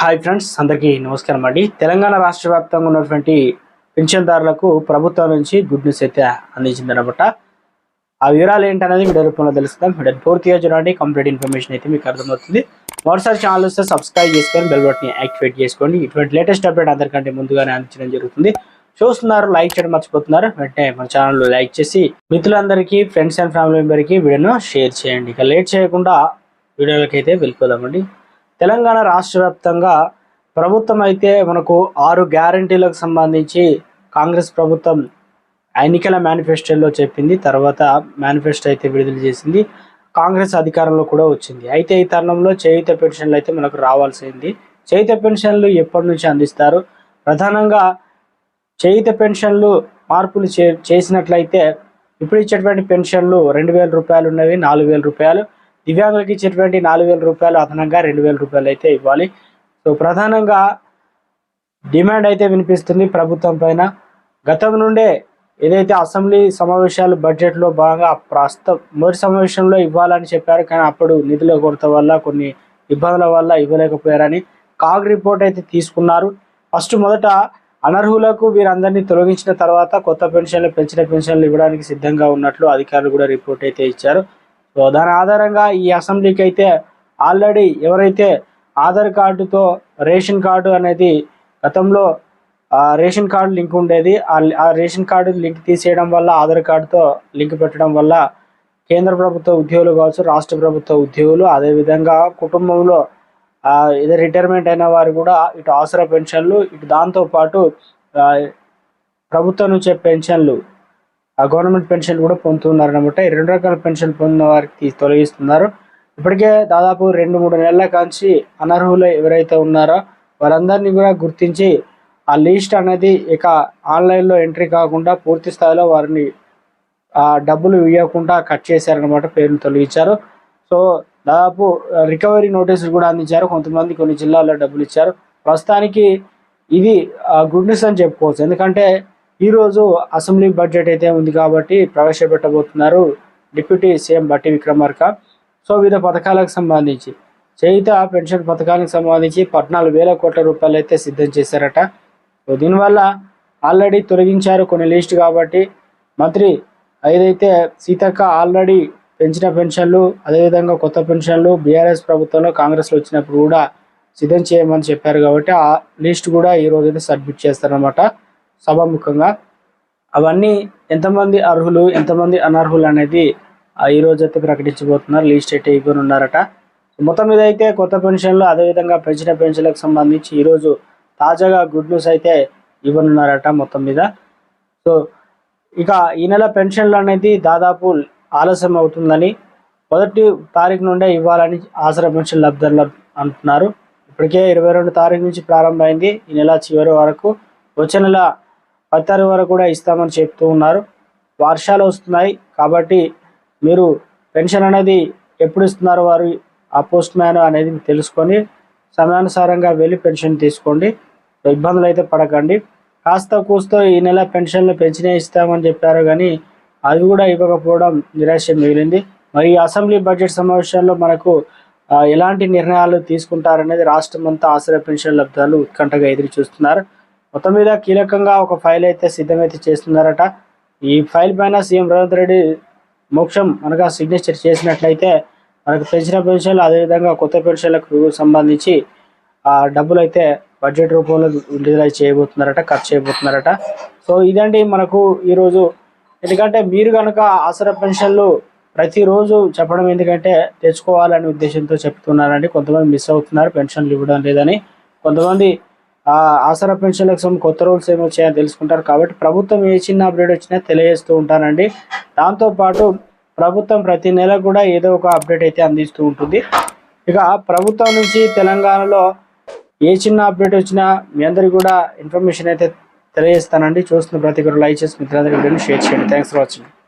Hi friends అందరికీ నమస్కారం అండి. తెలంగాణ రాష్ట్ర వ్యాప్తంగా ఉన్నటువంటి పెన్షన్దారులకు ప్రభుత్వం నుంచి గుడ్ న్యూస్ అయితే అందించిందనమాట ఆ వివరాలు ఏంటనేది వీడియో రూపంలో తెలుసుకుందాం. వీడియో పూర్తిగా చూడండి కంప్లీట్ ఇన్ఫర్మేషన్ అయితే మీకు అర్థమవుతుంది. మరోసారి ఛానల్ వస్తే సబ్స్క్రైబ్ చేసుకొని బెల్ బటన్ యాక్టివేట్ చేసుకోండి. ఇటువంటి లేటెస్ట్ అప్డేట్ అందరికంటే ముందుగానే అందించడం జరుగుతుంది. చూస్తున్నారు లైక్ చేయడం మర్చిపోతున్నారు. వెంటనే మన ఛానల్ లైక్ చేసి మిత్రులందరికీ ఫ్రెండ్స్ అండ్ ఫ్యామిలీ మెంబర్కి వీడియోను షేర్ చేయండి. ఇక లేట్ చేయకుండా వీడియోలకి అయితే వెళ్ళిపోదామండి. తెలంగాణ రాష్ట్ర వ్యాప్తంగా ప్రభుత్వం అయితే మనకు ఆరు గ్యారంటీలకు సంబంధించి కాంగ్రెస్ ప్రభుత్వం ఎన్నికల మేనిఫెస్టోలో చెప్పింది తర్వాత మేనిఫెస్టో అయితే విడుదల చేసింది కాంగ్రెస్ అధికారంలో కూడా వచ్చింది. అయితే ఈ తరుణంలో చేయుత పెన్షన్లు అయితే మనకు రావాల్సింది. చేయుత పెన్షన్లు ఎప్పటి నుంచి అందిస్తారు? ప్రధానంగా చేయుత పెన్షన్లు మార్పులు చే చేసినట్లయితే ఇప్పుడు ఇచ్చేటువంటి పెన్షన్లు రెండు వేల రూపాయలు ఉన్నవి నాలుగు వేల రూపాయలు. దివ్యాంగులకు ఇచ్చేటువంటి నాలుగు వేల రూపాయలు అదనంగా రెండు వేల రూపాయలు అయితే ఇవ్వాలి. సో ప్రధానంగా డిమాండ్ అయితే వినిపిస్తుంది ప్రభుత్వం పైన. గతం నుండే ఏదైతే అసెంబ్లీ సమావేశాలు బడ్జెట్లో భాగంగా ప్రస్తుతం మొదటి సమావేశంలో ఇవ్వాలని చెప్పారు కానీ అప్పుడు నిధుల కొరత వల్ల కొన్ని ఇబ్బందుల వల్ల ఇవ్వలేకపోయారని కాగ్ రిపోర్ట్ అయితే తీసుకున్నారు. ఫస్ట్ మొదట అనర్హులకు వీరందరినీ తొలగించిన తర్వాత కొత్త పెన్షన్లు పెంచిన పెన్షన్లు ఇవ్వడానికి సిద్ధంగా ఉన్నట్లు అధికారులు కూడా రిపోర్ట్ అయితే ఇచ్చారు. సో దాని ఆధారంగా ఈ అసెంబ్లీకి అయితే ఆల్రెడీ ఎవరైతే ఆధార్ కార్డుతో రేషన్ కార్డు అనేది గతంలో రేషన్ కార్డు లింక్ ఉండేది. ఆ- రేషన్ కార్డు లింక్ తీసేయడం వల్ల ఆధార్ కార్డుతో లింక్ పెట్టడం వల్ల కేంద్ర ప్రభుత్వ ఉద్యోగులు కావచ్చు రాష్ట్ర ప్రభుత్వ ఉద్యోగులు అదేవిధంగా కుటుంబంలో ఆ, ఏదో రిటైర్మెంట్ అయిన వారు కూడా ఇటు ఆసరా పెన్షన్లు ఇటు దాంతో పాటు ప్రభుత్వం నుంచే పెన్షన్లు గవర్నమెంట్ పెన్షన్ కూడా పొందుతున్నారు అనమాట ఈ రెండు రకాల పెన్షన్ పొందిన వారికి తొలగిస్తున్నారు. ఇప్పటికే దాదాపు రెండు మూడు నెలల కాంచి అనర్హులు ఎవరైతే ఉన్నారో వారందరినీ కూడా గుర్తించి ఆ లిస్ట్ అనేది ఇక ఆన్లైన్లో ఎంట్రీ కాకుండా పూర్తి స్థాయిలో వారిని ఆ డబ్బులు ఇవ్వకుండా కట్ చేశారనమాట పేర్లు తొలగించారు. సో దాదాపు రికవరీ నోటీసులు కూడా అందించారు. కొంతమంది కొన్ని జిల్లాల్లో డబ్బులు ఇచ్చారు. ప్రస్తుతానికి ఇది గుడ్ న్యూస్ అని చెప్పుకోవచ్చు. ఎందుకంటే ఈరోజు అసెంబ్లీ బడ్జెట్ అయితే ఉంది కాబట్టి ప్రవేశపెట్టబోతున్నారు డిప్యూటీ సీఎం బట్టి విక్రమార్క. సో వివిధ పథకాలకు సంబంధించి చేయిత పెన్షన్ పథకానికి సంబంధించి పద్నాలుగు వేల కోట్ల రూపాయలు అయితే సిద్ధం చేశారట. సో దీనివల్ల ఆల్రెడీ తొలగించారు కొన్ని లిస్ట్ కాబట్టి మంత్రి ఏదైతే సీతక్క ఆల్రెడీ పెంచిన పెన్షన్లు అదేవిధంగా కొత్త పెన్షన్లు బీఆర్ఎస్ ప్రభుత్వంలో కాంగ్రెస్లో వచ్చినప్పుడు కూడా సిద్ధం చేయమని చెప్పారు కాబట్టి ఆ లిస్ట్ కూడా ఈ రోజు అయితే సబ్మిట్ చేస్తారనమాట సభాముఖంగా. అవన్నీ ఎంతమంది అర్హులు ఎంతమంది అనర్హులు అనేది ఆ ఈ రోజు అయితే ప్రకటించబోతున్నారు. లీస్ట్ అయితే ఇవ్వని ఉన్నారట. మొత్తం మీద అయితే కొత్త పెన్షన్లు అదేవిధంగా పెంచిన పెన్షన్లకు సంబంధించి ఈరోజు తాజాగా గుడ్ న్యూస్ అయితే ఇవ్వనున్నారట మొత్తం మీద. సో ఇక ఈ నెల పెన్షన్లు అనేది దాదాపు ఆలస్యం అవుతుందని మొదటి తారీఖు నుండే ఇవ్వాలని ఆసరా పెన్షన్ లబ్ధిదారులు అంటున్నారు. ఇప్పటికే ఇరవై రెండు తారీఖు నుంచి ప్రారంభమైంది. ఈ నెల చివరి వరకు వచ్చే నెల పత్తారు వరకు కూడా ఇస్తామని చెప్తూ ఉన్నారు. వర్షాలు వస్తున్నాయి కాబట్టి మీరు పెన్షన్ అనేది ఎప్పుడు ఇస్తున్నారు వారు? ఆ పోస్ట్ మ్యాన్ అనేది తెలుసుకొని సమయానుసారంగా వెళ్ళి పెన్షన్ తీసుకోండి. ఇబ్బందులు అయితే పడకండి. కాస్త కూస్తో ఈ నెల పెన్షన్లు పెంచినే ఇస్తామని చెప్పారు కానీ అది కూడా ఇవ్వకపోవడం నిరాశ మిగిలింది. మరి అసెంబ్లీ బడ్జెట్ సమావేశాల్లో మనకు ఎలాంటి నిర్ణయాలు తీసుకుంటారనేది రాష్ట్రం అంతా ఆశ్రయ పెన్షన్ లబ్ధాలు ఉత్కంఠగా ఎదురు చూస్తున్నారు మొత్తం మీద కీలకంగా ఒక ఫైల్ అయితే సిద్ధమైతే చేస్తున్నారట. ఈ ఫైల్ పైన సీఎం రేవంత్ రెడ్డి మోక్షం అనగా సిగ్నేచర్ చేసినట్లయితే మనకు పెంచిన పెన్షన్లు అదేవిధంగా కొత్త పెన్షన్లకు సంబంధించి ఆ డబ్బులు అయితే బడ్జెట్ రూపంలో విడుదల చేయబోతున్నారట ఖర్చు చేయబోతున్నారట. సో ఇదండి మనకు ఈరోజు. ఎందుకంటే మీరు కనుక ఆసరా పెన్షన్లు ప్రతిరోజు చెప్పడం ఎందుకంటే తెచ్చుకోవాలనే ఉద్దేశంతో చెప్తున్నారండి. కొంతమంది మిస్ అవుతున్నారు పెన్షన్లు ఇవ్వడం లేదని. కొంతమంది ఆసరా పెన్షన్లకు సంబంధించి కొత్త రూల్స్ ఏమి వచ్చాయని తెలుసుకుంటారు. కాబట్టి ప్రభుత్వం ఏ చిన్న అప్డేట్ వచ్చినా తెలియజేస్తూ ఉంటానండి. దాంతోపాటు ప్రభుత్వం ప్రతి నెల కూడా ఏదో ఒక అప్డేట్ అయితే అందిస్తూ ఉంటుంది. ఇక ప్రభుత్వం నుంచి తెలంగాణలో ఏ చిన్న అప్డేట్ వచ్చినా మీ అందరికి కూడా ఇన్ఫర్మేషన్ అయితే తెలియజేస్తానండి. చూస్తున్న ప్రతి ఒక్కరు లైక్ చేసి మిత్రులందరికీ షేర్ చేయండి. Thanks for watching